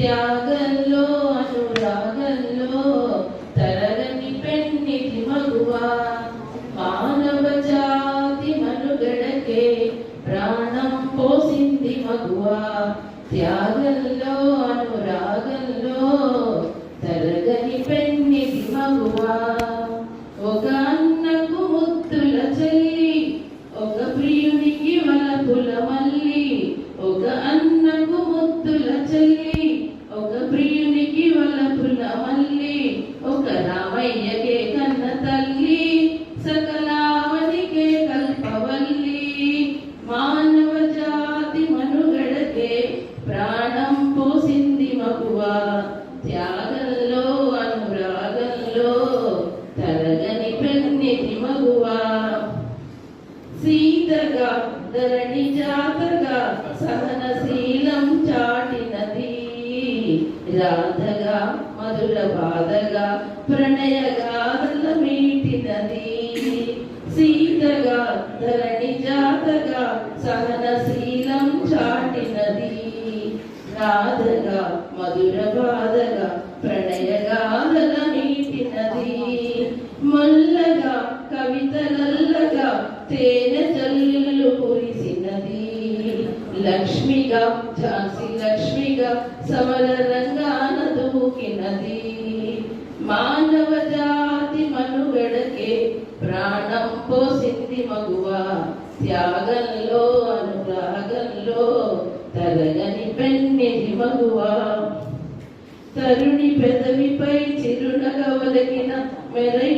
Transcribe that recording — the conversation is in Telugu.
త్యాగంలో అనురాగంలో తరగని పెన్నిటి మగువా మానవ జాతి మనుగడకే ప్రాణం పోసింది మగువా. త్యాగంలో అనురాగంలో తరగని పెన్నిటి మగువా. ఒక అన్నకు ముద్దుల చెల్లి ఒక ప్రియునికి వలపుల మల్లి ఒక అన్న ప్రాణం పోసింది మగువా. త్యాగంలో అనురాగంలో తరగని ప్రజ్ఞతి మగువ. సీతగా ధరణి జాతగా సహనశీలం చాటినది. రాధగా మధుర బాధగా ప్రణయ గాథల మీటినది. సీతగా ధరణి జాతగా రాధగా మధుర బాధగా ప్రణయగాధల గాథల మీటినది మల్లగా కవితలల్లగా తేనె జల్లులు కురిసినది. లక్ష్మిగా ఝాన్సీ లక్ష్మిగా సమర రంగాన దూకినది. మానవ జాతి మనుగడకే ప్రాణం పోసింది మగువ. త్యాగంలో అను తరగని నేని మగువా తరుణి పెదవిపై చిరునగ ఒలికిన మెరయును